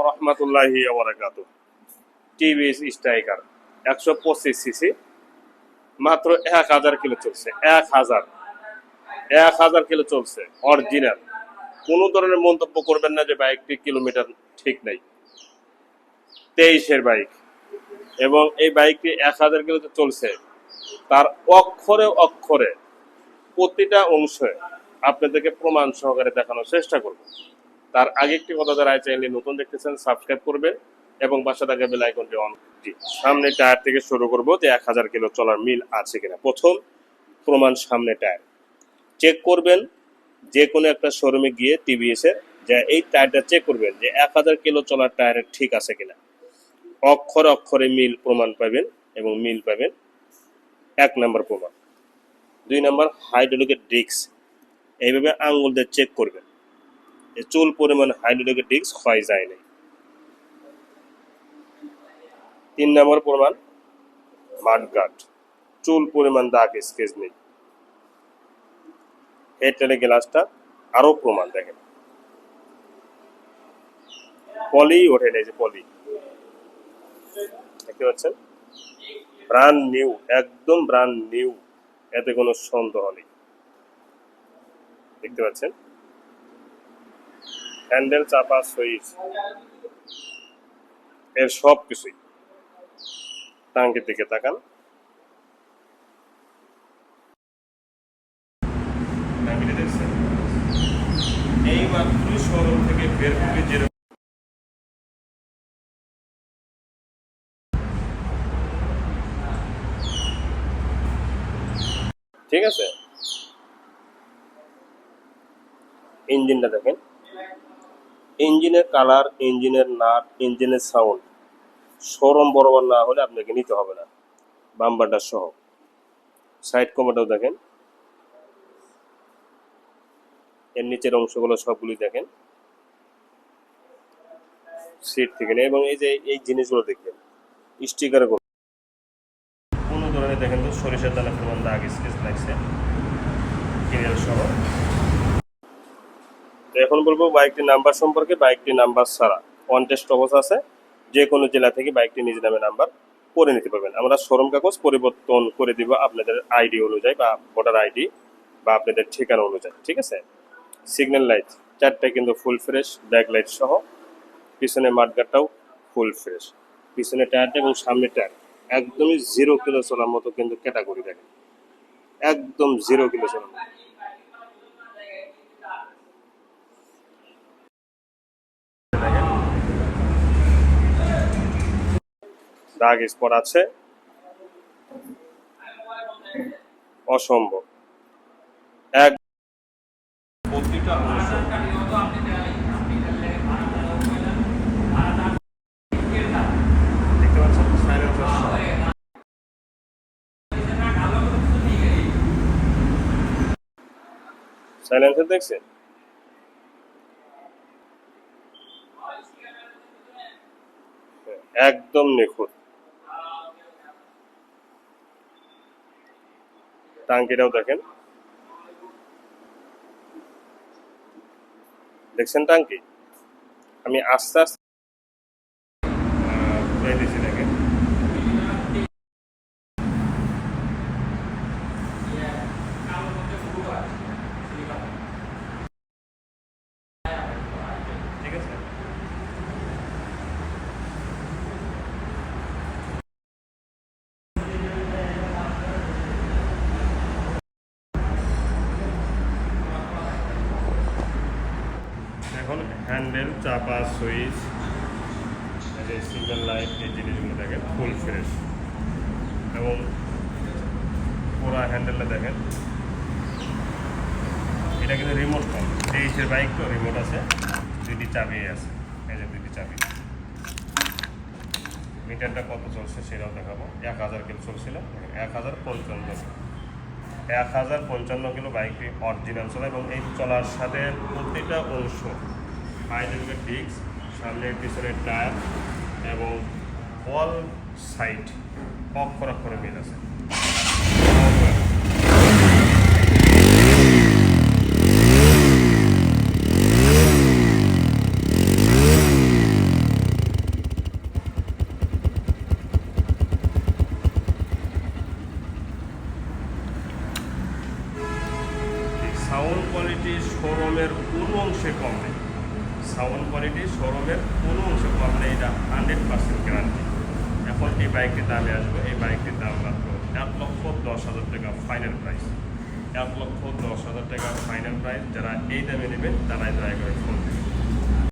রহমতুল্লাহি ওবরাকাত TVS striker, একশো পঁচিশ সিসি, মাত্র এক হাজার কিলো চলছে, এক হাজার এক হাজার কিলো চলছে, অরিজিনাল। কোনো ধরনের মন্তব্য করবেন না যে বাইকটি কিলোমিটার ঠিক নাই। তেইশের বাইক। এবং এই বাইকটি এক হাজার কিলোতে চলছে। তার অক্ষরে অক্ষরে প্রতিটা অংশে আপনাদেরকে প্রমাণ সহকারে দেখানোর চেষ্টা করব। তার আগে একটি কথা যারা চ্যানেলে নতুন দেখতেছেন সাবস্ক্রাইব করবেন এবং বাসা থাকা বেল আইকনটি অন সামনে টায়ার থেকে শুরু করব যে এক হাজার কিলো চলার মিল আছে কিনা। প্রথম প্রমাণ সামনে টায়ার চেক করবেন, যে কোনো একটা শোরুমে গিয়ে টিভিএস এর যে এই টায়ারটা চেক করবেন যে এক হাজার কিলো চলার টায়ারের ঠিক আছে কিনা। অক্ষরে অক্ষরে মিল প্রমাণ পাবেন এবং মিল পাবেন এক নম্বর প্রমাণ। দুই নম্বর হাইড্রোলিকের ডিস্ক এইভাবে আঙ্গুল দিয়ে চেক করবেন। যে চুল পরিমাণ হাইড্রোলিকের ডিস্ক ক্ষয় যায় নাই। তিন নম্বর প্রমাণ মাঠগাট চুল পরিমাণ দাগ, স্কেচ নেই। হেডলাইটের গ্লাসটা আরও প্রমাণ দেখেন। পলি ওঠে নেই যে পলি। দেখতে পাচ্ছেন? ব্রান্ড নিউ, একদম ব্রান্ড নিউ। এতে কোনো সন্দেহ নেই। দেখতে পাচ্ছেন? হ্যান্ডেল চাপা সুইচ এর সব কিছুই। টাঙ্কির দিকে তাকান। এই মাত্র শোরুম থেকে বের করে যেরকম ঠিক আছে? ইঞ্জিনটা দেখেন। ইঞ্জিনের কালার ইঞ্জিনের নাট ইঞ্জিনের সাউন্ড শোরুম বরাবর না হলে আপনাকে নিতে হবে না। বাম্বারটা সহ। সাইড কমাটাও দেখেন। এর নিচের অংশগুলো সবগুলি দেখেন। সিট থেকে এবং এই যে এই জিনিসগুলো দেখবেন স্টিকার কোনো ধরনের দেখেন তো সরিষার দানা প্রমাণ দাগ স্কেচ লাগছে। সহ। এখন বলব বাইকটির নাম্বার সম্পর্কে বাইকটির নাম্বার ছাড়া অন টেস্ট অবস্থা আছে। যে কোনো জেলা থেকে বাইকটি নিজ নামে নাম্বার করে নিতে পারবেন। আমরা শোরুম কাগজ পরিবর্তন করে দিব আপনাদের আইডি অনুযায়ী বা ভোটার আইডি বা আপনাদের ঠিকানা অনুযায়ী, ঠিক আছে? সিগন্যাল লাইট চারটা কিন্তু ফুল ফ্রেশ ব্যাক লাইট সহ। পিছনে মাঠগাটটাও ফুল ফ্রেশ পিছনে টায়ারটা এবং সামনে টায়ার একদমই জিরো কিলো চলার মতো কিন্তু ক্যাটাগরি দেখেন। একদম জিরো কিলো চলার মতো দেখেন দাগ স্পট আছে। অসম্ভব। এক। সাইলেন্সার দেখছেন? একদম নিখুঁত। টাঙ্কিটাও দেখেন। দেখছেন টাঙ্কি আমি আস্তে আস্তে দেখেন ঠিক আছে এখন হ্যান্ডেল চাপা সুইচ যে সিগন্যাল লাইট এই জিনিসগুলো দেখেন ফুল ফ্রেশ এবং পুরো হ্যান্ডেলটা দেখেন। এটা কিন্তু রিমোট কম তেইশের বাইক তো রিমোট আছে। দুইটি চাবি আছে। এই যে দুইটি চাবি। মিটারটা কত চলছে সেটাও দেখাবো। এক হাজার কিলো চলছিল। এক হাজার পঞ্চান্ন। এক হাজার পঞ্চান্ন কিলো বাইকটি অরিজিনাল চলে এবং এই চলার সাথে প্রতিটা অংশ হাইড্রোলিকের ডিস্ক সামনের পিছনের টায়ার এবং অল সাইড অক্ষর অক্ষরে মিল আছে। সাউন্ড কোয়ালিটি শোরুমের কোন অংশে কম নেই। সাউন্ড কোয়ালিটি শোরুমের কোনো অংশে কম নেই, এটা হান্ড্রেড পার্সেন্ট গ্যারান্টি এখন এই বাইকটির দামে আসবে, এই বাইকটির দাম মাত্র এক লক্ষ দশ হাজার টাকা ফাইনাল প্রাইস এক লক্ষ দশ হাজার টাকা ফাইনাল প্রাইস যারা এই দামে নেবেন তারাই দয়া করে ফোন দেবেন